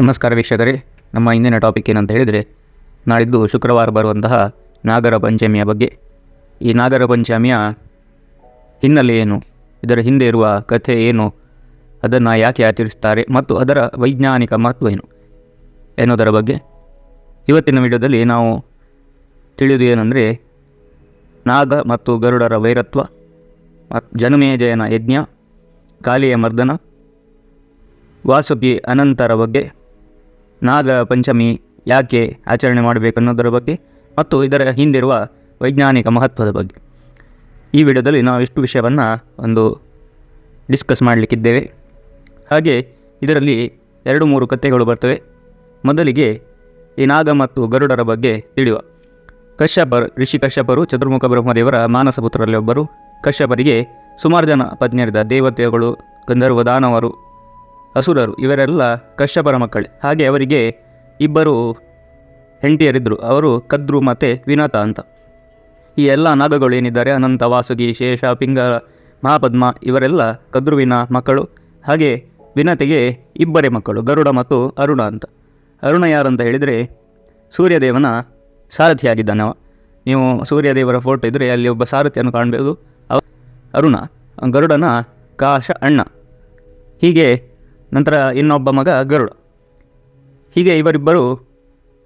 ನಮಸ್ಕಾರ ವೀಕ್ಷಕರೇ. ನಮ್ಮ ಇಂದಿನ ಟಾಪಿಕ್ ಏನಂತ ಹೇಳಿದರೆ, ನಾಳಿದ್ದು ಶುಕ್ರವಾರ ಬರುವಂತಹ ನಾಗರ ಪಂಚಮಿಯ ಬಗ್ಗೆ. ಈ ನಾಗರ ಪಂಚಮಿಯ ಹಿನ್ನೆಲೆ ಏನು? ಇದರ ಹಿಂದೆ ಇರುವ ಕಥೆ ಏನು? ಅದನ್ನು ಯಾಕೆ ಆಚರಿಸ್ತಾರೆ ಮತ್ತು ಅದರ ವೈಜ್ಞಾನಿಕ ಮಹತ್ವ ಏನು? ಎನ್ನುವುದರ ಬಗ್ಗೆ ಇವತ್ತಿನ ವಿಡಿಯೋದಲ್ಲಿ ನಾವು ತಿಳಿದು ಏನಂದರೆ, ನಾಗ ಮತ್ತು ಗರುಡರ ವೈರತ್ವ ಜನುಮೇಜಯನ ಯಜ್ಞ ಕಾಲಿಯ ಮರ್ದನ ವಾಸುಕಿ ಅನಂತರ ಬಗ್ಗೆ ನಾಗ ಪಂಚಮಿ ಯಾಕೆ ಆಚರಣೆ ಮಾಡಬೇಕು ಅನ್ನೋದರ ಬಗ್ಗೆ ಮತ್ತು ಇದರ ಹಿಂದಿರುವ ವೈಜ್ಞಾನಿಕ ಮಹತ್ವದ ಬಗ್ಗೆ. ಈ ವಿಡಿಯೋದಲ್ಲಿ ನಾವು ಇಷ್ಟು ವಿಷಯವನ್ನು ಒಂದು ಡಿಸ್ಕಸ್ ಮಾಡಲಿಕ್ಕಿದ್ದೇವೆ. ಹಾಗೆ ಇದರಲ್ಲಿ ಎರಡು ಮೂರು ಕಥೆಗಳು ಬರ್ತವೆ. ಮೊದಲಿಗೆ ಈ ನಾಗ ಮತ್ತು ಗರುಡರ ಬಗ್ಗೆ ತಿಳಿಯುವ. ಕಶ್ಯಪರು ಋಷಿ ಕಶ್ಯಪರು ಚತುರ್ಮುಖ ಬ್ರಹ್ಮದೇವರ ಮಾನಸ ಪುತ್ರರಲ್ಲಿ ಒಬ್ಬರು. ಕಶ್ಯಪರಿಗೆ ಸುಮಾರು ಜನ ಪತ್ನಿಯರಿದ್ದ ದೇವತೆಗಳು, ಗಂಧರ್ವ, ದಾನವರು ಅಸುರರು, ಇವರೆಲ್ಲ ಕಶ್ಯಪರ ಮಕ್ಕಳೇ. ಹಾಗೆ ಅವರಿಗೆ ಇಬ್ಬರು ಹೆಂಡತಿಯರಿದ್ದರು. ಅವರು ಕದ್ರು ಮತ್ತು ವಿನಾತ ಅಂತ. ಈ ಎಲ್ಲ ನಾಗಗಳು ಏನಿದ್ದಾರೆ? ಅನಂತ ವಾಸುಗಿ ಶೇಷ, ಪಿಂಗ, ಮಹಾಪದ್ಮ, ಇವರೆಲ್ಲ ಕದ್ರುವಿನ ಮಕ್ಕಳು. ಹಾಗೆ ವಿನತೆಗೆ ಇಬ್ಬರೇ ಮಕ್ಕಳು, ಗರುಡ ಮತ್ತು ಅರುಣ ಅಂತ. ಅರುಣ ಯಾರಂತ ಹೇಳಿದರೆ ಸೂರ್ಯದೇವನ ಸಾರಥಿಯಾಗಿದ್ದಾನೆ ನೀವು ಸೂರ್ಯದೇವರ ಫೋಟೋ ಇದ್ದರೆ ಅಲ್ಲಿ ಒಬ್ಬ ಸಾರಥಿಯನ್ನು ಕಾಣಬಹುದು ಅರುಣ, ಗರುಡನ ಕಾಶ ಅಣ್ಣ. ಹೀಗೆ ನಂತರ ಇನ್ನೊಬ್ಬ ಮಗ ಗರುಡ. ಹೀಗೆ ಇವರಿಬ್ಬರು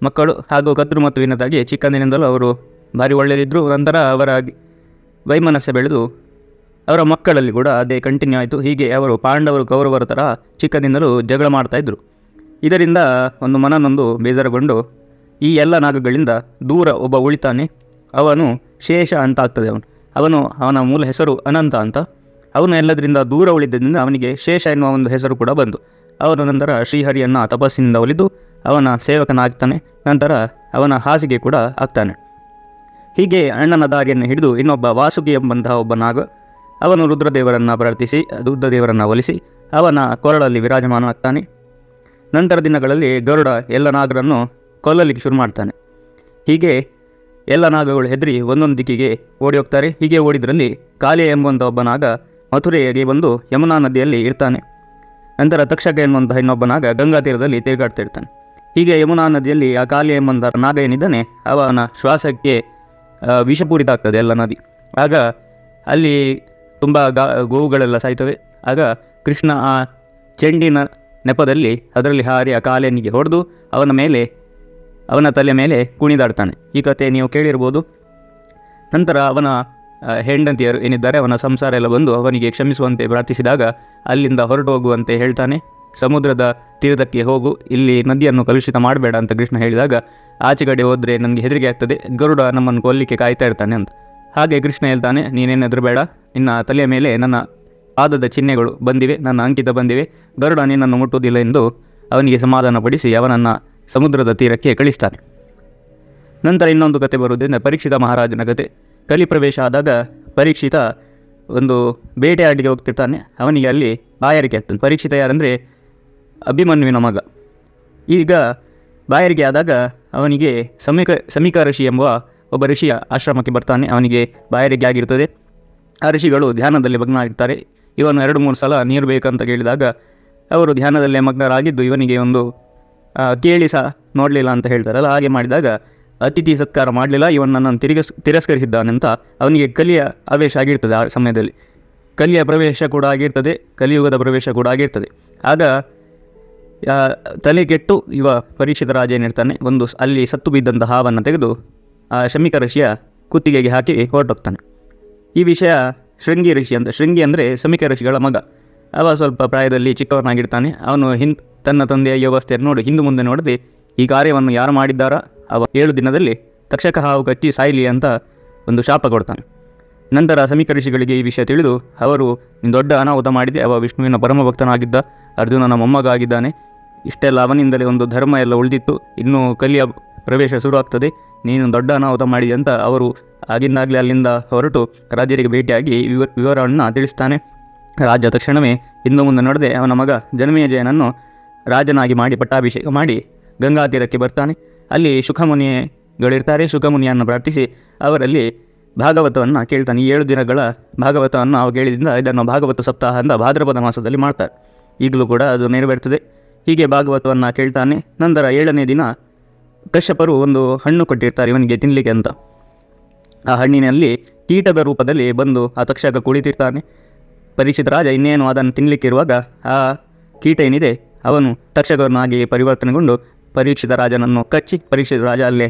ಮಕ್ಕಳು ಹಾಗೂ ಕದ್ರು ಮತ್ತು ವಿನದಾಗಿ ಚಿಕ್ಕಂದಿನಿಂದಲೂ ಅವರು ಭಾರಿ ಒಳ್ಳೆಯದಿದ್ದರು ನಂತರ ಅವರ ವೈಮನಸ್ಸೆ ಬೆಳೆದು ಅವರ ಮಕ್ಕಳಲ್ಲಿ ಕೂಡ ಅದೇ ಕಂಟಿನ್ಯೂ ಆಯಿತು. ಹೀಗೆ ಅವರು ಪಾಂಡವರು ಕೌರವರ ಥರ ಚಿಕ್ಕದಿಂದಲೂ ಜಗಳ ಮಾಡ್ತಾಯಿದ್ರು ಇದರಿಂದ ಒಂದು ಮನನೊಂದು ಬೇಜಾರುಗೊಂಡು ಈ ಎಲ್ಲ ನಾಗಗಳಿಂದ ದೂರ ಒಬ್ಬ ಉಳಿತಾನೆ. ಅವನು ಶೇಷ ಅಂತ ಆಗ್ತದೆ ಅವನು. ಅವನು, ಅವನ ಮೂಲ ಹೆಸರು ಅನಂತ ಅಂತ. ಅವನು ಎಲ್ಲದರಿಂದ ದೂರ ಉಳಿದ್ದರಿಂದ ಅವನಿಗೆ ಶೇಷ ಎನ್ನುವ ಒಂದು ಹೆಸರು ಕೂಡ ಬಂತು ಅವನ ನಂತರ ಶ್ರೀಹರಿಯನ್ನು ತಪಸ್ಸಿನಿಂದ ಒಲಿದು ಅವನ ಸೇವಕನಾಗ್ತಾನೆ, ನಂತರ ಅವನ ಹಾಸಿಗೆ ಕೂಡ ಆಗ್ತಾನೆ. ಹೀಗೆ ಅಣ್ಣನ ದಾರಿಯನ್ನು ಹಿಡಿದು ಇನ್ನೊಬ್ಬ ವಾಸುಕಿ ಎಂಬಂತಹ ಒಬ್ಬ ನಾಗ, ಅವನು ರುದ್ರದೇವರನ್ನು ಪ್ರಾರ್ಥಿಸಿ, ರುದ್ರದೇವರನ್ನು ಒಲಿಸಿ, ಅವನ ಕೊರಳಲ್ಲಿ ವಿರಾಜಮಾನವಾಗ್ತಾನೆ ನಂತರ ದಿನಗಳಲ್ಲಿ ಗರುಡ ಎಲ್ಲ ನಾಗರನ್ನು ಕೊಲ್ಲಲಿಕ್ಕೆ ಶುರು ಮಾಡ್ತಾನೆ. ಹೀಗೆ ಎಲ್ಲ ನಾಗಗಳು ಹೆದರಿ ಒಂದೊಂದು ದಿಕ್ಕಿಗೆ ಓಡಿ ಹೋಗ್ತಾರೆ. ಹೀಗೆ ಓಡಿದ್ರಲ್ಲಿ ಕಾಲಿಯ ಎಂಬಂಥ ಒಬ್ಬ ನಾಗ ಮಥುರೆಗೆ ಬಂದು ಯಮುನಾ ನದಿಯಲ್ಲಿ ಇರ್ತಾನೆ. ನಂತರ ತಕ್ಷಕ ಎನ್ನುವಂತಹ ಇನ್ನೊಬ್ಬ ನಾಗ ಗಂಗಾ ತೀರದಲ್ಲಿ ತಿರುಗಾಡ್ತಾ ಇರ್ತಾನೆ ಹೀಗೆ ಯಮುನಾ ನದಿಯಲ್ಲಿ ಆ ಕಾಲಿ ನಾಗ ಏನಿದ್ದಾನೆ, ಅವನ ಶ್ವಾಸಕ್ಕೆ ವಿಷಪೂರಿತ ಆಗ್ತದೆ ಎಲ್ಲ ನದಿ. ಆಗ ಅಲ್ಲಿ ತುಂಬ ಗಾ, ಗೋವುಗಳೆಲ್ಲ ಸಾಯ್ತವೆ. ಆಗ ಕೃಷ್ಣ ಆ ಚೆಂಡಿನ ನೆಪದಲ್ಲಿ ಅದರಲ್ಲಿ ಹಾರಿ ಆ ಕಾಲೇನಿಗೆ ಹೊಡೆದು ಅವನ ಮೇಲೆ, ಅವನ ತಲೆ ಮೇಲೆ ಕುಣಿದಾಡ್ತಾನೆ. ಈ ಕತೆ ನೀವು ಕೇಳಿರ್ಬೋದು. ನಂತರ ಅವನ ಹೆಂಡತಿಯರು ಏನಿದ್ದಾರೆ, ಅವನ ಸಂಸಾರ ಎಲ್ಲ ಬಂದು ಅವನಿಗೆ ಕ್ಷಮಿಸುವಂತೆ ಪ್ರಾರ್ಥಿಸಿದಾಗ ಅಲ್ಲಿಂದ ಹೊರಟು ಹೋಗುವಂತೆ ಹೇಳ್ತಾನೆ, ಸಮುದ್ರದ ತೀರದಕ್ಕೆ ಹೋಗು, ಇಲ್ಲಿ ನದಿಯನ್ನು ಕಲುಷಿತ ಮಾಡಬೇಡ ಅಂತ ಕೃಷ್ಣ ಹೇಳಿದಾಗ ಆಚೆಗಡೆ ಹೋದರೆ ನನಗೆ ಹೆದರಿಕೆ ಆಗ್ತದೆ, ಗರುಡ ನಮ್ಮನ್ನು ಕೊಲ್ಲಿಕ್ಕೆ ಕಾಯ್ತಾ ಇರ್ತಾನೆ ಅಂತ. ಹಾಗೆ ಕೃಷ್ಣ ಹೇಳ್ತಾನೆ, ನೀನೇನು ಹೆದರಬೇಡ, ನಿನ್ನ ತಲೆಯ ಮೇಲೆ ನನ್ನ ಪಾದದ ಚಿಹ್ನೆಗಳು ಬಂದಿವೆ, ನನ್ನ ಅಂಕಿತ ಬಂದಿವೆ, ಗರುಡ ನಿನ್ನನ್ನು ಮುಟ್ಟುವುದಿಲ್ಲ ಎಂದು ಅವನಿಗೆ ಸಮಾಧಾನಪಡಿಸಿ ಅವನನ್ನು ಸಮುದ್ರದ ತೀರಕ್ಕೆ ಕಳಿಸ್ತಾನೆ. ನಂತರ ಇನ್ನೊಂದು ಕತೆ ಬರುವುದರಿಂದ ಪರೀಕ್ಷಿತ ಮಹಾರಾಜನ ಕತೆ ಕಲಿ ಪ್ರವೇಶ ಆದಾಗ ಪರೀಕ್ಷಿತ ಒಂದು ಬೇಟೆಯಾಡಿಗೆ ಹೋಗ್ತಿರ್ತಾನೆ. ಅವನಿಗೆ ಅಲ್ಲಿ ಬಾಯಾರಿಕೆ ಆಗ್ತಾನೆ ಪರೀಕ್ಷಿತ ಯಾರಂದರೆ ಅಭಿಮನ್ಯುವಿನ ಮಗ. ಈಗ ಬಾಯಾರಿಕೆ ಆದಾಗ ಅವನಿಗೆ ಸಮೀಕ ಸಮೀಕ ಋಷಿ ಎಂಬ ಒಬ್ಬ ಋಷಿಯ ಆಶ್ರಮಕ್ಕೆ ಬರ್ತಾನೆ. ಅವನಿಗೆ ಬಾಯಾರಿಕೆ ಆಗಿರ್ತದೆ. ಆ ಋಷಿಗಳು ಧ್ಯಾನದಲ್ಲಿ ಮಗ್ನ ಆಗಿರ್ತಾರೆ ಇವನು ಎರಡು ಮೂರು ಸಲ ನೀರು ಬೇಕಂತ ಕೇಳಿದಾಗ ಅವರು ಧ್ಯಾನದಲ್ಲೇ ಮಗ್ನರಾಗಿದ್ದು ಇವನಿಗೆ ಒಂದು ಕೇಳಿ ಸಹ ನೋಡಲಿಲ್ಲ ಅಂತ ಹೇಳ್ತಾರಲ್ಲ. ಹಾಗೆ ಮಾಡಿದಾಗ ಅತಿಥಿ ಸತ್ಕಾರ ಮಾಡಲಿಲ್ಲ. ಇವನು ನನ್ನನ್ನು ತಿರಸ್ಕರಿಸಿದ್ದಾನೆ ಅಂತ ಅವನಿಗೆ ಕಲಿಯ ಆವೇಶ ಆಗಿರ್ತದೆ ಆ ಸಮಯದಲ್ಲಿ. ಕಲಿಯ ಪ್ರವೇಶ ಕೂಡ ಆಗಿರ್ತದೆ, ಕಲಿಯುಗದ ಪ್ರವೇಶ ಕೂಡ ಆಗಿರ್ತದೆ. ಆಗ ತಲೆ ಕೆಟ್ಟು ಇವ ಪರೀಕ್ಷಿತ ರಾಜ ಏನಿರ್ತಾನೆ, ಒಂದು ಅಲ್ಲಿ ಸತ್ತು ಬಿದ್ದಂಥ ಹಾವನ್ನು ತೆಗೆದು ಆ ಶಮಿಕ ಋಷಿಯ ಕುತ್ತಿಗೆಗೆ ಹಾಕಿ ಹೊರಟೋಗ್ತಾನೆ. ಈ ವಿಷಯ ಶೃಂಗಿ ಋಷಿ ಅಂತ, ಶೃಂಗಿ ಅಂದರೆ ಶಮಿಕ ಋಷಿಗಳ ಮಗ. ಅವ ಸ್ವಲ್ಪ ಪ್ರಾಯದಲ್ಲಿ ಚಿಕ್ಕವನಾಗಿರ್ತಾನೆ. ಅವನು ಹಿಂದ್, ತನ್ನ ತಂದೆಯ ವ್ಯವಸ್ಥೆಯನ್ನು ನೋಡಿ, ಹಿಂದೆ ಮುಂದೆ ನೋಡದೆ ಈ ಕಾರ್ಯವನ್ನು ಯಾರು ಮಾಡಿದ್ದಾರ? ಅವ ಏಳು ದಿನದಲ್ಲಿ ತಕ್ಷಕ ಹಾವು ಕಚ್ಚಿ ಸಾಯಲಿ ಅಂತ ಒಂದು ಶಾಪ ಕೊಡ್ತಾನೆ. ನಂತರ ಸಮೀಕ ಈ ವಿಷಯ ತಿಳಿದು, ಅವರು ದೊಡ್ಡ ಅನಾಹುತ ಮಾಡಿದೆ, ಅವ ವಿಷ್ಣುವಿನ ಪರಮ ಭಕ್ತನಾಗಿದ್ದ ಅರ್ಜುನನ ಮೊಮ್ಮಗ ಆಗಿದ್ದಾನೆ ಇಷ್ಟೆಲ್ಲ ಅವನಿಂದಲೇ ಒಂದು ಧರ್ಮ ಎಲ್ಲ ಉಳಿದಿತ್ತು. ಇನ್ನೂ ಕಲಿಯ ಪ್ರವೇಶ ಶುರುವಾಗ್ತದೆ. ನೀನು ದೊಡ್ಡ ಅನಾಹುತ ಮಾಡಿದೆ ಅಂತ ಅವರು ಆಗಿಂದಾಗಲೇ ಅಲ್ಲಿಂದ ಹೊರಟು ರಾಜರಿಗೆ ಭೇಟಿಯಾಗಿ ವಿವ, ವಿವರವನ್ನು ತಿಳಿಸ್ತಾನೆ. ರಾಜ ತಕ್ಷಣವೇ ಹಿಂದೆ ಮುಂದೆ ನಡೆದೇ ಅವನ ಮಗ ಜನ್ಮೇಜಯನನ್ನು ರಾಜನಾಗಿ ಮಾಡಿ ಪಟ್ಟಾಭಿಷೇಕ ಮಾಡಿ ಗಂಗಾ ತೀರಕ್ಕೆ ಬರ್ತಾನೆ. ಅಲ್ಲಿ ಸುಖಮುನಿಗಳಿರ್ತಾರೆ ಸುಖಮುನಿಯನ್ನು ಪ್ರಾರ್ಥಿಸಿ ಅವರಲ್ಲಿ ಭಾಗವತವನ್ನು ಕೇಳ್ತಾನೆ. ಏಳು ದಿನಗಳ ಭಾಗವತವನ್ನು ಅವು ಕೇಳಿದಿಂದ ಇದನ್ನು ಭಾಗವತ ಸಪ್ತಾಹ ಅಂತ ಭಾದ್ರಪದ ಮಾಸದಲ್ಲಿ ಮಾಡ್ತಾರೆ. ಈಗಲೂ ಕೂಡ ಅದು ನೆರವೇರ್ತದೆ. ಹೀಗೆ ಭಾಗವತವನ್ನು ಕೇಳ್ತಾನೆ. ನಂತರ ಏಳನೇ ದಿನ ಕಶ್ಯಪರು ಒಂದು ಹಣ್ಣು ಕೊಟ್ಟಿರ್ತಾರೆ ಇವನಿಗೆ ತಿನ್ನಲಿಕ್ಕೆ ಅಂತ. ಆ ಹಣ್ಣಿನಲ್ಲಿ ಕೀಟದ ರೂಪದಲ್ಲಿ ಬಂದು ಆ ತಕ್ಷಕ ಕುಳಿತಿರ್ತಾನೆ. ಪರೀಕ್ಷಿತ ರಾಜ ಇನ್ನೇನು ಅದನ್ನು ತಿನ್ನಲಿಕ್ಕಿರುವಾಗ ಆ ಕೀಟ ಏನಿದೆ, ಅವನು ತಕ್ಷಕವನ್ನಾಗಿ ಪರಿವರ್ತನೆಗೊಂಡು ಪರೀಕ್ಷಿತ ರಾಜನನ್ನು ಕಚ್ಚಿ ಪರೀಕ್ಷಿತ ರಾಜ ಅಲ್ಲೇ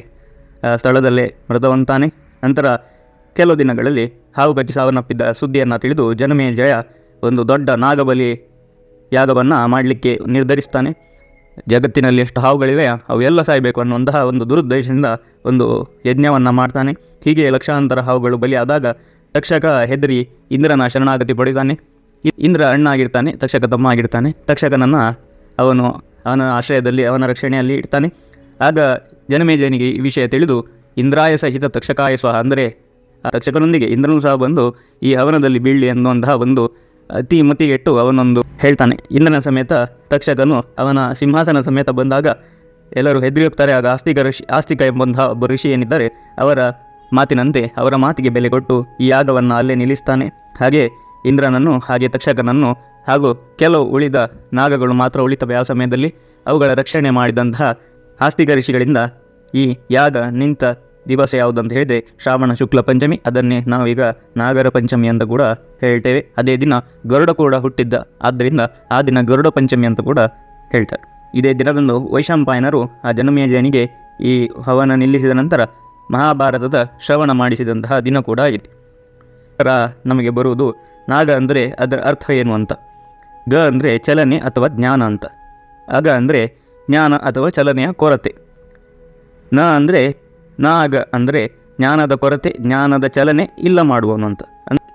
ಸ್ಥಳದಲ್ಲೇ ಮೃತವಂತಾನೆ. ನಂತರ ಕೆಲವು ದಿನಗಳಲ್ಲಿ ಹಾವು ಕಚ್ಚಿ ಸಾವನ್ನಪ್ಪಿದ್ದ ಸುದ್ದಿಯನ್ನು ತಿಳಿದು ಜನಮೇಜಯ ಒಂದು ದೊಡ್ಡ ನಾಗಬಲಿ ಯಾಗವನ್ನು ಮಾಡಲಿಕ್ಕೆ ನಿರ್ಧರಿಸ್ತಾನೆ. ಜಗತ್ತಿನಲ್ಲಿ ಎಷ್ಟು ಹಾವುಗಳಿವೆ ಅವೆಲ್ಲ ಸಾಯಬೇಕು ಅನ್ನುವಂತಹ ಒಂದು ದುರುದ್ದೇಶದಿಂದ ಒಂದು ಯಜ್ಞವನ್ನು ಮಾಡ್ತಾನೆ. ಹೀಗೆ ಲಕ್ಷಾಂತರ ಹಾವುಗಳು ಬಲಿಯಾದಾಗ ತಕ್ಷಕ ಹೆದರಿ ಇಂದ್ರನ ಶರಣಾಗತಿ ಪಡಿತಾನೆ ಇಂದ್ರ ಅಣ್ಣ ಆಗಿರ್ತಾನೆ ತಕ್ಷಕ ತಮ್ಮ ಆಗಿರ್ತಾನೆ ತಕ್ಷಕನನ್ನು ಅವನು ಅವನ ಆಶ್ರಯದಲ್ಲಿ, ಅವನ ರಕ್ಷಣೆಯಲ್ಲಿ ಇಡ್ತಾನೆ. ಆಗ ಜನಮೇಜನಿಗೆ ಈ ವಿಷಯ ತಿಳಿದು, ಇಂದ್ರಾಯ ಸಹಿತ ತಕ್ಷಕಾಯ ಸ್ವಹ, ಅಂದರೆ ಆ ತಕ್ಷಕನೊಂದಿಗೆ ಇಂದ್ರನು ಸಹ ಬಂದು, ಈ ಹವನದಲ್ಲಿ ಬೀಳಿ ಅನ್ನುವಂತಹ ಒಂದು ಅತಿ ಮತಿಗೆಟ್ಟು ಅವನೊಂದು ಹೇಳ್ತಾನೆ. ಇಂದ್ರನ ಸಮೇತ ತಕ್ಷಕನು ಅವನ ಸಿಂಹಾಸನ ಸಮೇತ ಬಂದಾಗ, ಎಲ್ಲರೂ ಹೆದರಿ ಹೋಗ್ತಾರೆ ಆಗ ಆಸ್ತಿಕ ಋಷಿ, ಆಸ್ತಿಕ ಎಂಬಂತಹ ಒಬ್ಬ ಋಷಿ ಏನಿದ್ದಾರೆ, ಅವರ ಮಾತಿನಂತೆ ಅವರ ಮಾತಿಗೆ ಬೆಲೆ ಕೊಟ್ಟು ಈ ಯಾಗವನ್ನು ಅಲ್ಲೇ ನಿಲ್ಲಿಸ್ತಾನೆ. ಹಾಗೆ ಇಂದ್ರನನ್ನು, ಹಾಗೆ ತಕ್ಷಕನನ್ನು ಹಾಗೂ ಕೆಲವು ಉಳಿದ ನಾಗಗಳು ಮಾತ್ರ ಉಳಿತವೆ. ಆ ಸಮಯದಲ್ಲಿ ಅವುಗಳ ರಕ್ಷಣೆ ಮಾಡಿದಂತಹ ಆಸ್ತಿಕ ಈ ಯಾಗ ನಿಂತ ದಿವಸ ಯಾವುದಂತ ಹೇಳಿದರೆ ಶ್ರಾವಣ ಶುಕ್ಲ ಪಂಚಮಿ. ಅದನ್ನೇ ನಾವೀಗ ನಾಗರ ಪಂಚಮಿ ಅಂತ ಕೂಡ ಹೇಳ್ತೇವೆ. ಅದೇ ದಿನ ಗರುಡ ಕೂಡ ಹುಟ್ಟಿದ್ದ. ಆದ್ದರಿಂದ ಆ ದಿನ ಗರುಡ ಪಂಚಮಿ ಅಂತ ಕೂಡ ಹೇಳ್ತಾರೆ. ಇದೇ ದಿನದಂದು ವೈಶಂಪಾಯನರು ಆ ಜನಮೇಜನಿಗೆ ಈ ಹವನ ನಿಲ್ಲಿಸಿದ ನಂತರ ಮಹಾಭಾರತದ ಶ್ರವಣ ಮಾಡಿಸಿದಂತಹ ದಿನ ಕೂಡ ಆಗಿದೆ ನಮಗೆ ಬರುವುದು ನಾಗ ಅಂದರೆ ಅದರ ಅರ್ಥ ಏನು ಅಂತ? ಗ ಅಂದರೆ ಚಲನೆ ಅಥವಾ ಜ್ಞಾನ ಅಂತ. ಅಗ ಅಂದರೆ ಜ್ಞಾನ ಅಥವಾ ಚಲನೆಯ ಕೊರತೆ. ನ ಅಂದರೆ ನಾಗ ಅಂದರೆ ಜ್ಞಾನದ ಕೊರತೆ, ಜ್ಞಾನದ ಚಲನೆ ಇಲ್ಲ ಮಾಡುವವನು ಅಂತ.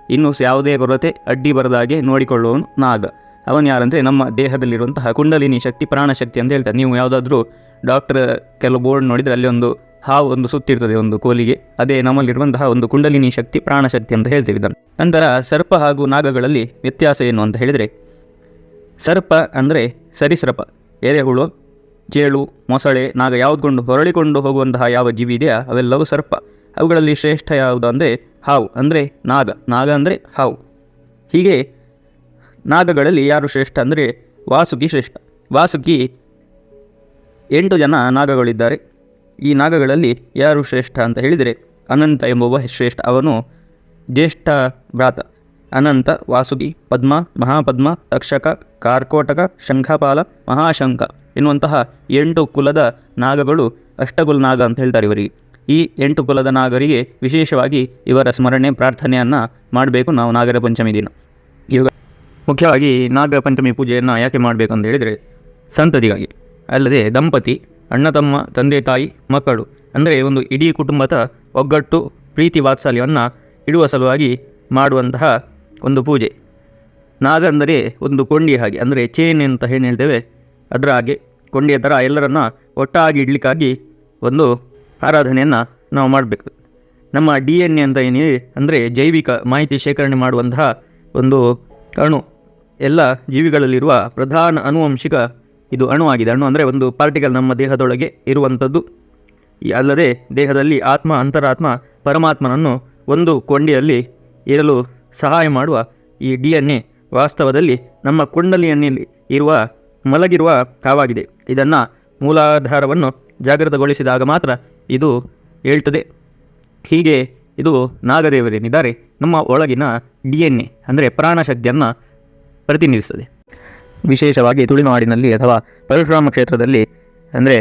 ಇನ್ನು ಯಾವುದೇ ಕೊರತೆ ಅಡ್ಡಿ ಬರದ ಹಾಗೆ ನೋಡಿಕೊಳ್ಳುವವನು ನಾಗ. ಅವನು ಯಾರಂದರೆ ನಮ್ಮ ದೇಹದಲ್ಲಿರುವಂತಹ ಕುಂಡಲಿನಿ ಶಕ್ತಿ ಪ್ರಾಣಶಕ್ತಿ ಅಂತ ಹೇಳ್ತಾರೆ. ನೀವು ಯಾವುದಾದ್ರೂ ಡಾಕ್ಟರ್ ಕೆಲವು ಬೋರ್ಡ್ ನೋಡಿದರೆ ಅಲ್ಲಿ ಒಂದು ಹಾವು ಒಂದು ಸುತ್ತಿರ್ತದೆ ಒಂದು ಕೋಲಿಗೆ. ಅದೇ ನಮ್ಮಲ್ಲಿರುವಂತಹ ಒಂದು ಕುಂಡಲಿನಿ ಶಕ್ತಿ ಪ್ರಾಣಶಕ್ತಿ ಅಂತ ಹೇಳ್ತೀವಿ ಇದನ್ನು. ನಂತರ ಸರ್ಪ ಹಾಗೂ ನಾಗಗಳಲ್ಲಿ ವ್ಯತ್ಯಾಸ ಏನು ಅಂತ ಹೇಳಿದರೆ ಸರ್ಪ ಅಂದರೆ ಸರಿಸರ್ಪ. ಎರೆಹುಳು ಚೇಳು ಮೊಸಳೆ, ನಾಗ ಯಾವುದ್ಕೊಂಡು ಹೊರಳಿಕೊಂಡು ಹೋಗುವಂತಹ ಯಾವ ಜೀವಿ ಇದೆಯಾ? ಅವೆಲ್ಲವೂ ಸರ್ಪ. ಅವುಗಳಲ್ಲಿ ಶ್ರೇಷ್ಠ ಯಾವುದು ಅಂದರೆ ಹಾವು ಅಂದರೆ ನಾಗ. ನಾಗ ಅಂದರೆ ಹಾವು. ಹೀಗೆ ನಾಗಗಳಲ್ಲಿ ಯಾರು ಶ್ರೇಷ್ಠ ಅಂದರೆ ವಾಸುಕಿ ಶ್ರೇಷ್ಠ. ವಾಸುಕಿ ಎಂಟು ಜನ ನಾಗಗಳಿದ್ದಾರೆ. ಈ ನಾಗಗಳಲ್ಲಿ ಯಾರು ಶ್ರೇಷ್ಠ ಅಂತ ಹೇಳಿದರೆ ಅನಂತ ಎಂಬುವ ಶ್ರೇಷ್ಠ ಅವನು ಜ್ಯೇಷ್ಠ ಭ್ರಾತ. ಅನಂತ, ವಾಸುಕಿ, ಪದ್ಮ, ಮಹಾಪದ್ಮ ತಕ್ಷಕ ಕಾರ್ಕೋಟಕ, ಶಂಖಪಾಲ, ಮಹಾಶಂಖ ಎನ್ನುವಂತಹ ಎಂಟು ಕುಲದ ನಾಗಗಳು ಅಷ್ಟಗುಲ್ ನಾಗ ಅಂತ ಹೇಳ್ತಾರೆ ಇವರಿಗೆ. ಈ ಎಂಟು ಕುಲದ ನಾಗರಿಗೆ ವಿಶೇಷವಾಗಿ ಇವರ ಸ್ಮರಣೆ, ಪ್ರಾರ್ಥನೆಯನ್ನು ಮಾಡಬೇಕು ನಾವು ನಾಗರ ಪಂಚಮಿ ದಿನ. ಇವಾಗ ಮುಖ್ಯವಾಗಿ ನಾಗರ ಪಂಚಮಿ ಪೂಜೆಯನ್ನು ಯಾಕೆ ಮಾಡಬೇಕು ಅಂತ ಹೇಳಿದರೆ ಸಂತತಿಗಾಗಿ. ಅಲ್ಲದೆ ದಂಪತಿ ಅಣ್ಣ ತಮ್ಮ ತಂದೆ, ತಾಯಿ, ಮಕ್ಕಳು ಅಂದರೆ ಒಂದು ಇಡೀ ಕುಟುಂಬದ ಒಗ್ಗಟ್ಟು, ಪ್ರೀತಿ ವಾತ್ಸಲ್ಯವನ್ನು ಇಡುವ ಸಲುವಾಗಿ ಮಾಡುವಂತಹ ಒಂದು ಪೂಜೆ. ನಾಗ ಅಂದರೆ ಒಂದು ಕೊಂಡಿ ಹಾಗೆ, ಅಂದರೆ ಚೇನ್ ಅಂತ ಏನು ಹೇಳ್ತೇವೆ. ಅದರ ಹಾಗೆ ಕೊಂಡಿಯ ಥರ ಎಲ್ಲರನ್ನ ಒಟ್ಟಾಗಿ ಇಡ್ಲಿಕ್ಕಾಗಿ ಒಂದು ಆರಾಧನೆಯನ್ನು ನಾವು ಮಾಡಬೇಕು. ನಮ್ಮ ಡಿ ಎನ್ ಎ ಅಂತ ಏನಿದೆ, ಅಂದರೆ ಜೈವಿಕ ಮಾಹಿತಿ ಶೇಖರಣೆ ಮಾಡುವಂತಹ ಒಂದು ಅಣು. ಎಲ್ಲ ಜೀವಿಗಳಲ್ಲಿರುವ ಪ್ರಧಾನ ಅನುವಂಶಿಕ ಇದು ಅಣು ಆಗಿದೆ. ಅಣು ಅಂದರೆ ಒಂದು ಪಾರ್ಟಿಕಲ್ ನಮ್ಮ ದೇಹದೊಳಗೆ ಇರುವಂಥದ್ದು. ಅಲ್ಲದೆ ದೇಹದಲ್ಲಿ ಆತ್ಮ, ಅಂತರಾತ್ಮ, ಪರಮಾತ್ಮನನ್ನು ಒಂದು ಕೊಂಡಿಯಲ್ಲಿ ಇರಲು ಸಹಾಯ ಮಾಡುವ ಈ ಡಿ ಎನ್ ಎ ವಾಸ್ತವದಲ್ಲಿ ನಮ್ಮ ಕುಂಡಲಿಯಲ್ಲಿ ಇರುವ, ಮಲಗಿರುವ ಕಾವಾಗಿದೆ ಇದನ್ನು ಮೂಲಾಧಾರವನ್ನು ಜಾಗೃತಗೊಳಿಸಿದಾಗ ಮಾತ್ರ ಇದು ಹೇಳ್ತದೆ ಹೀಗೆ ಇದು ನಾಗದೇವರೇನಿದ್ದಾರೆ. ನಮ್ಮ ಒಳಗಿನ ಡಿ ಎನ್ ಎ ಅಂದರೆ ಪ್ರಾಣಶಕ್ತಿಯನ್ನು ಪ್ರತಿನಿಧಿಸುತ್ತದೆ. ವಿಶೇಷವಾಗಿ ತುಳುನಾಡಿನಲ್ಲಿ ಅಥವಾ ಪರಶುರಾಮ ಕ್ಷೇತ್ರದಲ್ಲಿ ಅಂದರೆ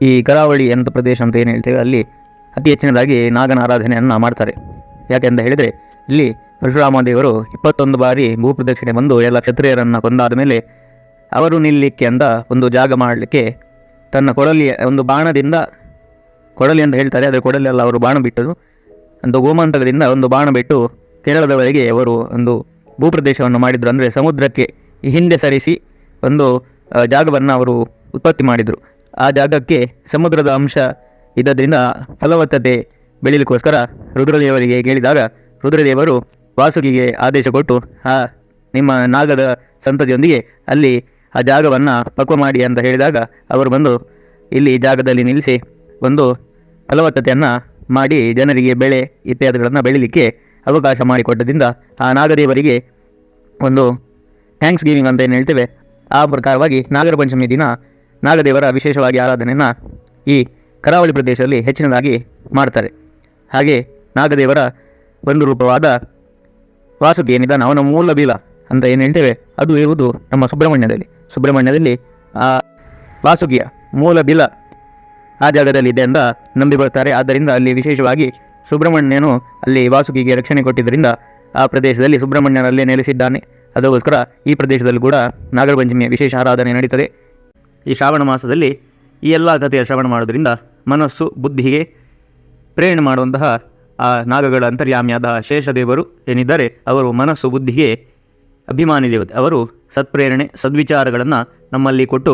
ಈ ಕರಾವಳಿ ಅಂತ ಪ್ರದೇಶ ಅಂತ ಏನು ಹೇಳ್ತೇವೆ, ಅಲ್ಲಿ ಅತಿ ಹೆಚ್ಚಿನದಾಗಿ ನಾಗನ ಆರಾಧನೆಯನ್ನು ಮಾಡ್ತಾರೆ. ಯಾಕೆಂತ ಹೇಳಿದರೆ, ಇಲ್ಲಿ ಪರಶುರಾಮ ದೇವರು ಇಪ್ಪತ್ತೊಂದು ಬಾರಿ ಭೂಪ್ರದಕ್ಷಿಣೆ ಬಂದು ಎಲ್ಲ ಕ್ಷತ್ರಿಯರನ್ನು ಕೊಂದಾದ ಮೇಲೆ ಅವರು ನಿಲ್ಲಲಿಕ್ಕೆ ಅಂತ ಒಂದು ಜಾಗ ಮಾಡಲಿಕ್ಕೆ ತನ್ನ ಕೊಡಲಿಯ ಒಂದು ಬಾಣದಿಂದ, ಕೊಡಲಿ ಅಂತ ಹೇಳ್ತಾರೆ ಅದೇ ಕೊಡಲಿಯಲ್ಲ ಅವರು ಬಾಣ ಬಿಟ್ಟರು. ಒಂದು ಗೋಮಂತಕದಿಂದ ಒಂದು ಬಾಣ ಬಿಟ್ಟು ಕೇರಳದವರೆಗೆ ಅವರು ಒಂದು ಭೂಪ್ರದೇಶವನ್ನು ಮಾಡಿದರು. ಅಂದರೆ ಸಮುದ್ರಕ್ಕೆ ಹಿಂದೆ ಸರಿಸಿ ಒಂದು ಜಾಗವನ್ನು ಅವರು ಉತ್ಪತ್ತಿ ಮಾಡಿದರು. ಆ ಜಾಗಕ್ಕೆ ಸಮುದ್ರದ ಅಂಶ ಇದ್ದದ್ರಿಂದ ಫಲವತ್ತತೆ ಬೆಳೀಲಿಕ್ಕೋಸ್ಕರ ರುದ್ರದೇವರಿಗೆ ಕೇಳಿದಾಗ ರುದ್ರದೇವರು ವಾಸುಕಿಗೆ ಆದೇಶ ಕೊಟ್ಟು ಆ ನಿಮ್ಮ ನಾಗದ ಸಂತತಿಯೊಂದಿಗೆ ಅಲ್ಲಿ ಆ ಜಾಗವನ್ನು ಪಕ್ವ ಮಾಡಿ ಅಂತ ಹೇಳಿದಾಗ ಅವರು ಬಂದು, ಇಲ್ಲಿ ಜಾಗದಲ್ಲಿ ನಿಲ್ಲಿಸಿ, ಒಂದು ಫಲವತ್ತತೆಯನ್ನು ಮಾಡಿ ಜನರಿಗೆ ಬೆಳೆ ಇತ್ಯಾದಿಗಳನ್ನು ಬೆಳೀಲಿಕ್ಕೆ ಅವಕಾಶ ಮಾಡಿಕೊಟ್ಟದಿಂದ ಆ ನಾಗದೇವರಿಗೆ ಒಂದು ಥ್ಯಾಂಕ್ಸ್ ಗಿವಿಂಗ್ ಅಂತ ಏನು ಹೇಳ್ತೇವೆ, ಆ ಪ್ರಕಾರವಾಗಿ ನಾಗರ ಪಂಚಮಿ ದಿನ ನಾಗದೇವರ ವಿಶೇಷವಾಗಿ ಆರಾಧನೆಯನ್ನು ಈ ಕರಾವಳಿ ಪ್ರದೇಶದಲ್ಲಿ ಹೆಚ್ಚಿನದಾಗಿ ಮಾಡ್ತಾರೆ. ಹಾಗೆ ನಾಗದೇವರ ಒಂದು ರೂಪವಾದ ವಾಸುಕಿ ಏನಿದ್ದಾನೆ ಅವನ ಮೂಲ ಬೀಲ ಅಂತ ಏನು ಹೇಳ್ತೇವೆ, ಅದು ಇರುವುದು ನಮ್ಮ ಸುಬ್ರಹ್ಮಣ್ಯದಲ್ಲಿ. ಸುಬ್ರಹ್ಮಣ್ಯದಲ್ಲಿ, ಆ, ವಾಸುಕಿಯ ಮೂಲ ಬಿಲ ಆ ಜಾಗದಲ್ಲಿ ಇದೆ ಅಂತ ನಂಬಿ ಬರ್ತಾರೆ. ಆದ್ದರಿಂದ ಅಲ್ಲಿ ವಿಶೇಷವಾಗಿ ಸುಬ್ರಹ್ಮಣ್ಯನು ಅಲ್ಲಿ ವಾಸುಕಿಗೆ ರಕ್ಷಣೆ ಕೊಟ್ಟಿದ್ದರಿಂದ ಆ ಪ್ರದೇಶದಲ್ಲಿ ಸುಬ್ರಹ್ಮಣ್ಯನಲ್ಲಿ ನೆಲೆಸಿದ್ದಾನೆ. ಅದಕ್ಕೋಸ್ಕರ ಈ ಪ್ರದೇಶದಲ್ಲಿ ಕೂಡ ನಾಗರಪಂಚಮಿಯ ವಿಶೇಷ ಆರಾಧನೆ ನಡೀತದೆ. ಈ ಶ್ರಾವಣ ಮಾಸದಲ್ಲಿ ಈ ಎಲ್ಲ ಕಥೆಯ ಶ್ರವಣ ಮಾಡೋದರಿಂದ ಮನಸ್ಸು, ಬುದ್ಧಿಗೆ ಪ್ರೇರಣೆ ಮಾಡುವಂತಹ ಆ ನಾಗಗಳ ಅಂತರ್ಯಾಮಿಯಾದ ಶೇಷದೇವರು ಏನಿದ್ದಾರೆ ಅವರು ಮನಸ್ಸು ಬುದ್ಧಿಗೆ ಅಭಿಮಾನಿ ದೇವತೆ. ಅವರು ಸತ್ಪ್ರೇರಣೆ, ಸದ್ವಿಚಾರಗಳನ್ನು ನಮ್ಮಲ್ಲಿ ಕೊಟ್ಟು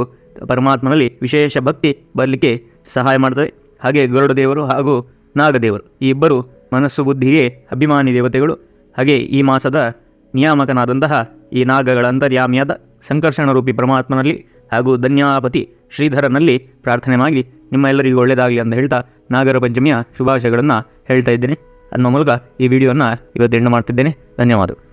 ಪರಮಾತ್ಮನಲ್ಲಿ ವಿಶೇಷ ಭಕ್ತಿ ಬರಲಿಕ್ಕೆ ಸಹಾಯ ಮಾಡ್ತದೆ. ಹಾಗೆ ಗರುಡ ದೇವರು ಹಾಗೂ ನಾಗದೇವರು ಈ ಇಬ್ಬರು ಮನಸ್ಸು ಬುದ್ಧಿಗೆ ಅಭಿಮಾನಿ ದೇವತೆಗಳು. ಹಾಗೆ ಈ ಮಾಸದ ನಿಯಾಮಕನಾದಂತಹ ಈ ನಾಗಗಳ ಅಂತರ್ಯಾಮಿಯಾದ ಸಂಕರ್ಷಣ ರೂಪಿ ಪರಮಾತ್ಮನಲ್ಲಿ ಹಾಗೂ ಧನ್ಯಾಪತಿ ಶ್ರೀಧರನಲ್ಲಿ ಪ್ರಾರ್ಥನೆ ಮಾಡಿ ನಿಮ್ಮ ಎಲ್ಲರಿಗೂ ಒಳ್ಳೆಯದಾಗಲಿ ಅಂತ ಹೇಳ್ತಾ ನಾಗರ ಪಂಚಮಿಯ ಶುಭಾಶಯಗಳನ್ನು ಹೇಳ್ತಾ ಇದ್ದೇನೆ. ಅನ್ನೋ ಮೂಲಕ ಈ ವಿಡಿಯೋನ ಇವತ್ತು ಎಂಡು ಮಾಡ್ತಿದ್ದೇನೆ. ಧನ್ಯವಾದಗಳು.